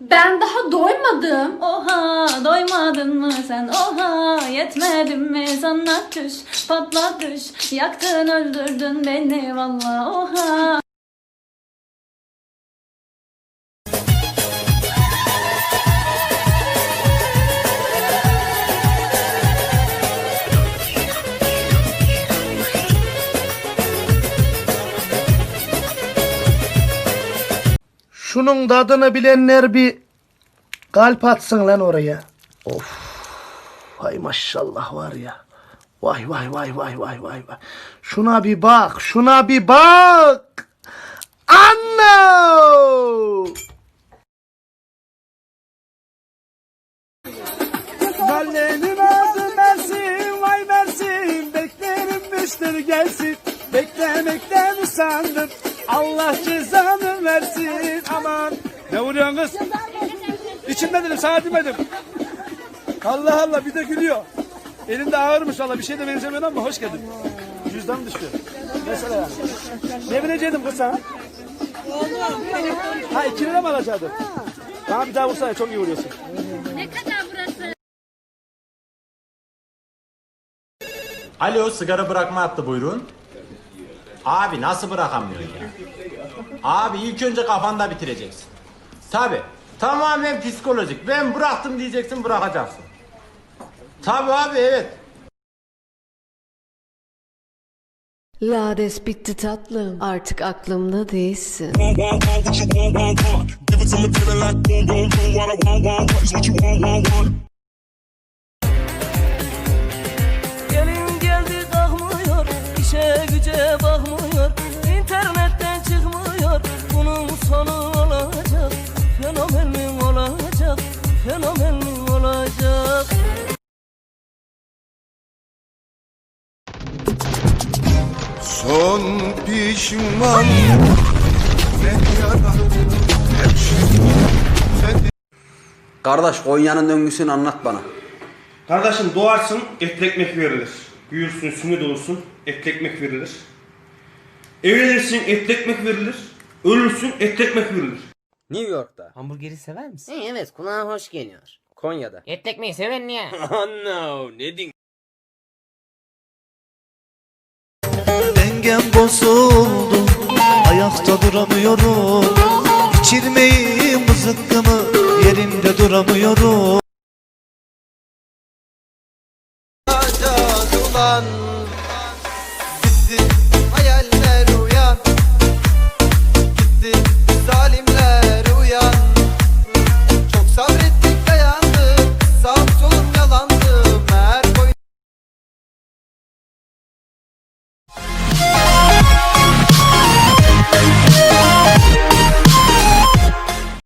Ben daha doymadım. Oha doymadın mı sen? Oha yetmedin mi? Sana düş patlat düş. Yaktın öldürdün beni valla oha Şunun tadını bilenler bir kalp atsın lan oraya. Of. Hay maşallah var ya. Vay vay vay vay vay vay vay. Şuna bir bak, şuna bir bak. Anno! Gallenin adı Mersin, vay Mersin. Beklerim müşteri gelsin. Beklemekten usandım. Allah cezanı versin. Aman. Ne vuruyorsun kız? İçimden dedim, sana demedim. Allah Allah bir de gülüyor. Elinde ağırmış valla bir şey de benzemiyor ama hoş geldin. Cüzdan düştü. Mesela yani. Ne verecektim kız sana? Ha iki lira mı alacaktın? Tamam bir daha vursana çok iyi vuruyorsun. Alo sigara bırakma yaptı buyurun. Abi nasıl bırakamıyorsun ya? Abi ilk önce kafanda bitireceksin. Tabi tamamen psikolojik. Ben bıraktım diyeceksin bırakacaksın. Tabi abi evet. Lades bitti tatlım. Artık aklımda değilsin. Bakmıyor internetten çıkmıyor bunun sonu olacak fenomen mi olacak fenomen mi olacak Son pişman Kardeş Konya'nın döngüsünü anlat bana. Kardeşim doğarsın etli ekmek verilir. Büyürsün sünnet olursun etli ekmek verilir. Evlenirsin etli ekmek verilir. Ölürsün etli ekmek verilir. New York'ta, Hamburgeri sever misin? evet kulağa hoş geliyor. Konya'da, Et ekmeği seven niye? Dengem bozuldu ayakta duramıyorum. İçirmeyi mızıkkımı yerimde duramıyorum. Gitti